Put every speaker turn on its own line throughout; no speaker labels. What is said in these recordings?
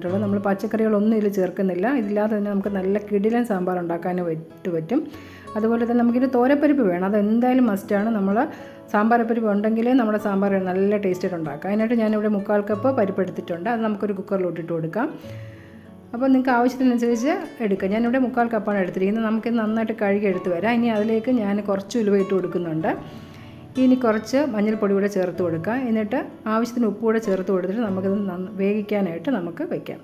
ട്ടുള്ളൂ നമ്മൾ പച്ചക്കറികളൊന്നും ഇതിൽ ചേർക്കുന്നില്ല. ഇതില്ലാതെ തന്നെ നമുക്ക് നല്ല കിടിലൻ സാമ്പാർ ഉണ്ടാക്കാനായിട്ട് പറ്റു. അതുപോലെ തന്നെ നമുക്കിത് തോരപ്പരിപ്പ് വേണം. അതെന്തായാലും മസ്റ്റാണ് നമ്മൾ സാമ്പാർ പരിപ്പ് ഉണ്ടെങ്കിലേ നമ്മുടെ സാമ്പാർ നല്ല ടേസ്റ്റായിട്ട് ഉണ്ടാക്കാം. അതിനായിട്ട് ഞാനിവിടെ മുക്കാൽ കപ്പ് പരിപ്പ് എടുത്തിട്ടുണ്ട്. അത് നമുക്കൊരു കുക്കറിൽ ഇട്ട് കൊടുക്കാം. അപ്പോൾ നിങ്ങൾക്ക് ആവശ്യത്തിനനുസരിച്ച് എടുക്കുക ഞാനിവിടെ മുക്കാൽ കപ്പാണ് എടുത്തിരിക്കുന്നത്. നമുക്കിത് നന്നായിട്ട് കഴുകി എടുത്ത് വരാം. ഇനി അതിലേക്ക് ഞാൻ കുറച്ച് ഉലുവ ഇട്ട് കൊടുക്കുന്നുണ്ട്. ഇനി കുറച്ച് മഞ്ഞൾപ്പൊടി കൂടെ ചേർത്ത് കൊടുക്കുക. എന്നിട്ട് ആവശ്യത്തിന് ഉപ്പ് കൂടെ ചേർത്ത് കൊടുത്തിട്ട് നമുക്കിത് നന്ന വേവിക്കാനായിട്ട് നമുക്ക് വയ്ക്കാം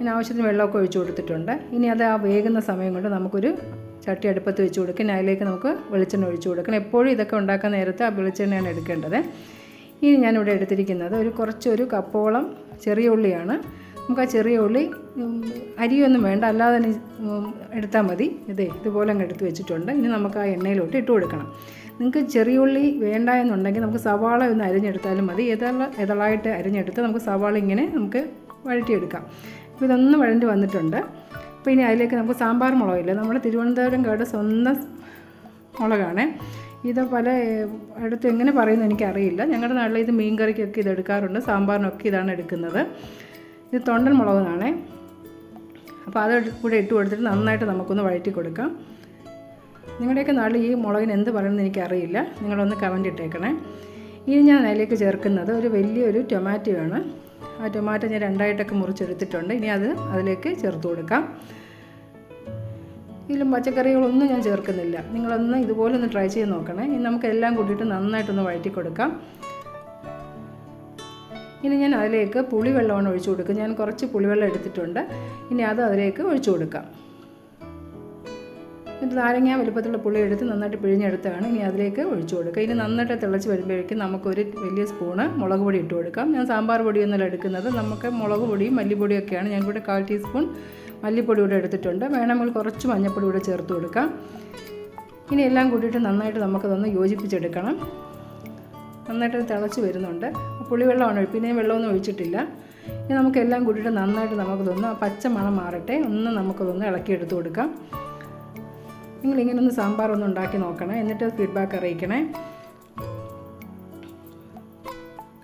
ഇനി ആവശ്യത്തിന് വെള്ളമൊക്കെ ഒഴിച്ച് കൊടുത്തിട്ടുണ്ട്. ഇനി അത് ആ വേകുന്ന സമയം കൊണ്ട് നമുക്കൊരു ചട്ടി അടുപ്പത്ത് വെച്ച് കൊടുക്കാം ഇനി അതിലേക്ക് നമുക്ക് വെളിച്ചെണ്ണ ഒഴിച്ച് കൊടുക്കണം. എപ്പോഴും ഇതൊക്കെ ഉണ്ടാക്കാൻ നേരത്തെ ആ വെളിച്ചെണ്ണയാണ് എടുക്കേണ്ടത്. ഇനി ഞാനിവിടെ എടുത്തിരിക്കുന്നത് ഒരു കുറച്ചൊരു കപ്പോളം ചെറിയ ഉള്ളിയാണ്. നമുക്ക് ആ ചെറിയ ഉള്ളി അരിയൊന്നും വേണ്ട. അല്ലാതെ തന്നെ എടുത്താൽ മതി. ഇതേ ഇതുപോലെ അങ്ങ് എടുത്ത് വെച്ചിട്ടുണ്ട്. ഇനി നമുക്ക് ആ എണ്ണയിലോട്ട് ഇട്ട് കൊടുക്കണം. നിങ്ങൾക്ക് ചെറിയ ഉള്ളി വേണ്ട എന്നുണ്ടെങ്കിൽ നമുക്ക് സവാള ഒന്ന് അരിഞ്ഞെടുത്താലും മതി. ഇതള ഇതളായിട്ട് അരിഞ്ഞെടുത്ത് നമുക്ക് സവാള ഇങ്ങനെ നമുക്ക് വഴറ്റിയെടുക്കാം. അപ്പോൾ ഇതൊന്ന് വഴണ്ടി വന്നിട്ടുണ്ട്. അപ്പോൾ ഇനി അതിലേക്ക് നമുക്ക് സാമ്പാർ മുളകില്ല നമ്മുടെ തിരുവനന്തപുരം തിരുവനന്തപുരംകാരുടെ സ്വന്തം മുളകാണ്. ഇത് പല അടുത്ത് എങ്ങനെ പറയുന്നു എനിക്കറിയില്ല. ഞങ്ങളുടെ നാട്ടിൽ ഇത് മീൻകറിക്കൊക്കെ ഇത് എടുക്കാറുണ്ട്. സാമ്പാറിനൊക്കെ ഇതാണ് എടുക്കുന്നത്. ഇത് തൊണ്ടൻ മുളകാണേ. അപ്പോൾ അത് കൂടെ ഇട്ട് കൊടുത്തിട്ട് നന്നായിട്ട് നമുക്കൊന്ന് വഴറ്റി കൊടുക്കാം നിങ്ങളുടെയൊക്കെ നാട്ടിൽ ഈ മുളകിന് എന്ത് പറയുന്നത് എനിക്കറിയില്ല. നിങ്ങളൊന്ന് കമന്റ് ഇട്ടേക്കണേ. ഇനി ഞാൻ അതിലേക്ക് ചേർക്കുന്നത് ഒരു വലിയൊരു ടൊമാറ്റോയാണ് ആ ടൊമാറ്റോ ഞാൻ രണ്ടായിട്ടൊക്കെ മുറിച്ചെടുത്തിട്ടുണ്ട്. ഇനി അത് അതിലേക്ക് ചേർത്ത് കൊടുക്കാം. ഇതിലും പച്ചക്കറികളൊന്നും ഞാൻ ചേർക്കുന്നില്ല. നിങ്ങളൊന്ന് ഇതുപോലെ ഒന്ന് ട്രൈ ചെയ്ത് നോക്കണേ. ഇനി നമുക്ക് എല്ലാം കൂട്ടിയിട്ട് നന്നായിട്ടൊന്ന് വഴറ്റി കൊടുക്കാം. ഇനി ഞാൻ അതിലേക്ക് പുളിവെള്ളമാണ് ഒഴിച്ചു കൊടുക്കുക. ഞാൻ കുറച്ച് പുളിവെള്ളം എടുത്തിട്ടുണ്ട്. ഇനി അത് അതിലേക്ക് ഒഴിച്ചു കൊടുക്കാം. എന്നിട്ട് നാരങ്ങ വലുപ്പത്തിലുള്ള പുളി എടുത്ത് നന്നായിട്ട് പിഴിഞ്ഞെടുത്താണ്. ഇനി അതിലേക്ക് ഒഴിച്ചു കൊടുക്കുക. ഇനി നന്നായിട്ട് തിളച്ച് വരുമ്പോഴേക്കും നമുക്കൊരു വലിയ സ്പൂണ് മുളക് പൊടി ഇട്ട് കൊടുക്കാം. ഞാൻ സാമ്പാർ പൊടിയൊന്നല്ല എടുക്കുന്നത്. നമുക്ക് മുളക് പൊടിയും മല്ലിപ്പൊടിയും ഒക്കെയാണ് ഞാൻ ഇവിടെ കാൽ ടീസ്പൂൺ മല്ലിപ്പൊടി കൂടെ എടുത്തിട്ടുണ്ട്. വേണമെങ്കിൽ കുറച്ച് മഞ്ഞൾപ്പൊടി കൂടെ ചേർത്ത് കൊടുക്കാം. ഇനി എല്ലാം കൂട്ടിയിട്ട് നന്നായിട്ട് നമുക്കതൊന്ന് യോജിപ്പിച്ചെടുക്കണം. നന്നായിട്ട് തിളച്ച് വരുന്നുണ്ട്. പുളിവെള്ളമാണ് വെള്ളമാണ് പിന്നെ വെള്ളമൊന്നും ഒഴിച്ചിട്ടില്ല. ഇനി നമുക്കെല്ലാം കൂട്ടിയിട്ട് നന്നായിട്ട് നമുക്കതൊന്ന് പച്ച മണം മാറട്ടെ. ഒന്ന് നമുക്കതൊന്ന് ഇളക്കിയെടുത്ത് കൊടുക്കാം. നിങ്ങളിങ്ങനെ ഒന്ന് സാമ്പാർ ഒന്ന് ഉണ്ടാക്കി നോക്കണേ. എന്നിട്ട് ഫീഡ്ബാക്ക് അറിയിക്കണേ.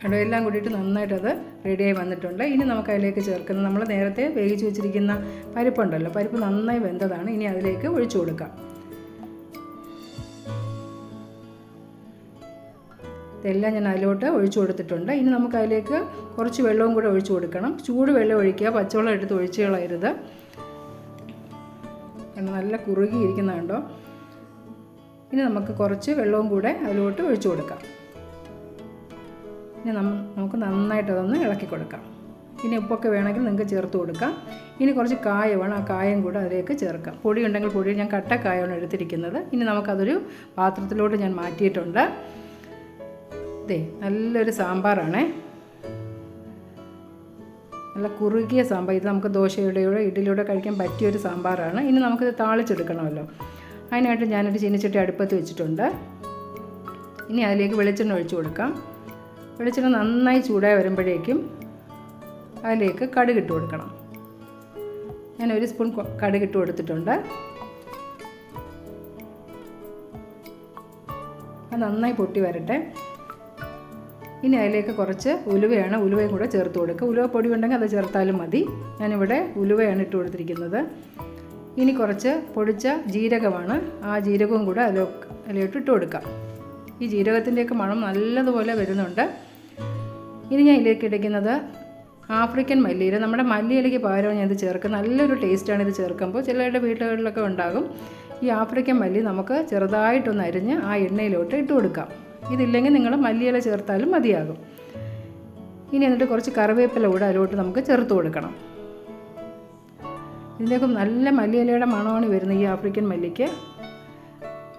കണ്ടോ എല്ലാം കൂടിയിട്ട് നന്നായിട്ടത് റെഡിയായി വന്നിട്ടുണ്ട്. ഇനി നമുക്ക് അതിലേക്ക് ചേർക്കുന്ന നമ്മൾ നേരത്തെ വേവിച്ച് വെച്ചിരിക്കുന്ന പരിപ്പുണ്ടല്ലോ പരിപ്പ് നന്നായി വെന്തതാണ്. ഇനി അതിലേക്ക് ഒഴിച്ചു കൊടുക്കാം. ഇതെല്ലാം ഞാൻ അതിലോട്ട് ഒഴിച്ചു കൊടുത്തിട്ടുണ്ട്. ഇനി നമുക്ക് അതിലേക്ക് കുറച്ച് വെള്ളവും കൂടെ ഒഴിച്ചു കൊടുക്കണം. ചൂട് വെള്ളം ഒഴിക്കുക പച്ചവെള്ളം എടുത്ത് ഒഴിച്ച് കളയരുത്. കണ്ടോ നല്ല കുറുകിയിരിക്കുന്ന കണ്ടോ? ഇനി നമുക്ക് കുറച്ച് വെള്ളവും കൂടെ അതിലോട്ട് ഒഴിച്ചു കൊടുക്കാം. ഇനി നമുക്ക് നന്നായിട്ട് അതൊന്ന് ഇളക്കി കൊടുക്കാം. ഇനി ഉപ്പൊക്കെ വേണമെങ്കിൽ നിങ്ങൾക്ക് ചേർത്ത് കൊടുക്കാം. ഇനി കുറച്ച് കായ വേണം ആ കായം കൂടെ അതിലേക്ക് ചേർക്കാം. പൊടി ഉണ്ടെങ്കിൽ പൊടി ഞാൻ കട്ട കായമാണ് എടുത്തിരിക്കുന്നത്. ഇനി നമുക്കതൊരു പാത്രത്തിലോട്ട് ഞാൻ മാറ്റിയിട്ടുണ്ട്. ഇതേ നല്ലൊരു സാമ്പാറാണേ. നല്ല കുറുകിയ സാമ്പാർ. ഇത് നമുക്ക് ദോശയുടെയോ ഇഡ്ഡലിയുടെ കഴിക്കാൻ പറ്റിയ ഒരു സാമ്പാറാണ്. ഇനി നമുക്കിത് താളിച്ചെടുക്കണമല്ലോ. അതിനായിട്ട് ഞാനൊരു ചീനച്ചട്ടി അടുപ്പത്ത് വെച്ചിട്ടുണ്ട്. ഇനി അതിലേക്ക് വെളിച്ചെണ്ണ ഒഴിച്ചു കൊടുക്കാം. വെളിച്ചെണ്ണ നന്നായി ചൂടായി വരുമ്പോഴേക്കും അതിലേക്ക് കടുക് ഇട്ട് കൊടുക്കണം. ഞാൻ ഒരു സ്പൂൺ കടുക് ഇട്ട് കൊടുത്തിട്ടുണ്ട്. അത് നന്നായി പൊട്ടി വരട്ടെ. ഇനി അതിലേക്ക് കുറച്ച് ഉലുവയാണ് ഉലുവയും കൂടെ ചേർത്ത് കൊടുക്കുക. ഉലുവ പൊടി ഉണ്ടെങ്കിൽ അത് ചേർത്താലും മതി. ഞാനിവിടെ ഉലുവയാണ് ഇട്ട് കൊടുത്തിരിക്കുന്നത്. ഇനി കുറച്ച് പൊടിച്ച ജീരകമാണ്. ആ ജീരകവും കൂടെ അതിലോ അതിലോട്ട് ഇട്ട് കൊടുക്കാം. ഈ ജീരകത്തിന്റെയൊക്കെ മണം നല്ലതുപോലെ വരുന്നുണ്ട്. ഇനി ഞാൻ ഇതിലേക്ക് ഇടയ്ക്കുന്നത് ആഫ്രിക്കൻ മല്ലിയില. നമ്മുടെ മല്ലിയിലേക്ക് ഞാൻ ഇത് ചേർക്കും. നല്ലൊരു ടേസ്റ്റാണ് ഇത് ചേർക്കുമ്പോൾ. ചിലരുടെ വീടുകളിലൊക്കെ ഉണ്ടാകും. ഈ ആഫ്രിക്കൻ മല്ലി നമുക്ക് ചെറുതായിട്ടൊന്ന് അരിഞ്ഞ് ആ എണ്ണയിലോട്ട് ഇട്ട് കൊടുക്കാം. ഇതില്ലെങ്കിൽ നിങ്ങൾ മല്ലിയില ചേർത്താലും മതിയാകും. ഇനി എന്നിട്ട് കുറച്ച് കറിവേപ്പില കൂടെ അതിലോട്ട് നമുക്ക് ചേർത്ത് കൊടുക്കണം. ഇതിന്റെയൊക്കെ നല്ല മല്ലിയിലയുടെ മണമാണ് വരുന്നത് ഈ ആഫ്രിക്കൻ മല്ലിക്ക്.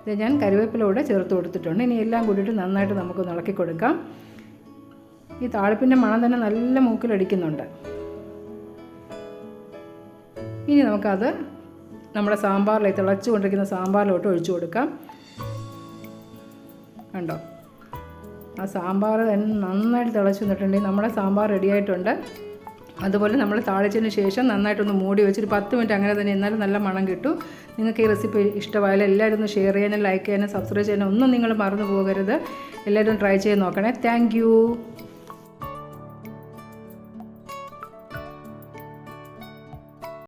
ഇത് ഞാൻ കറിവേപ്പില കൂടെ ചേർത്ത് കൊടുത്തിട്ടുണ്ട്. ഇനി എല്ലാം കൂടിയിട്ട് നന്നായിട്ട് നമുക്ക് ഇളക്കി കൊടുക്കാം. ഈ താളിപ്പിന്റെ മണം തന്നെ നല്ല മൂക്കിലടിക്കുന്നുണ്ട് ഇനി നമുക്കത് നമ്മുടെ സാമ്പാറിലേക്ക് തിളച്ചുകൊണ്ടിരിക്കുന്ന സാമ്പാറിലോട്ട് ഒഴിച്ചു കൊടുക്കാം. കണ്ടോ? ആ സാമ്പാർ തന്നെ നന്നായിട്ട് തിളച്ച് വന്നിട്ടുണ്ടെങ്കിൽ നമ്മുടെ സാമ്പാർ റെഡിയായിട്ടുണ്ട് അതുപോലെ നമ്മൾ താളിച്ചതിന് ശേഷം നന്നായിട്ടൊന്ന് മൂടി വെച്ചൊരു പത്ത് മിനിറ്റ് അങ്ങനെ തന്നെ എന്നാലും നല്ല മണം കിട്ടും. നിങ്ങൾക്ക് ഈ റെസിപ്പി ഇഷ്ടമായാലും എല്ലാവരും ഒന്ന് ഷെയർ ചെയ്യാനും ലൈക്ക് ചെയ്യാനും സബ്സ്ക്രൈബ് ചെയ്യാനും ഒന്നും നിങ്ങൾ മറന്നു പോകരുത്. എല്ലാവരും ട്രൈ ചെയ്ത് നോക്കണേ. താങ്ക്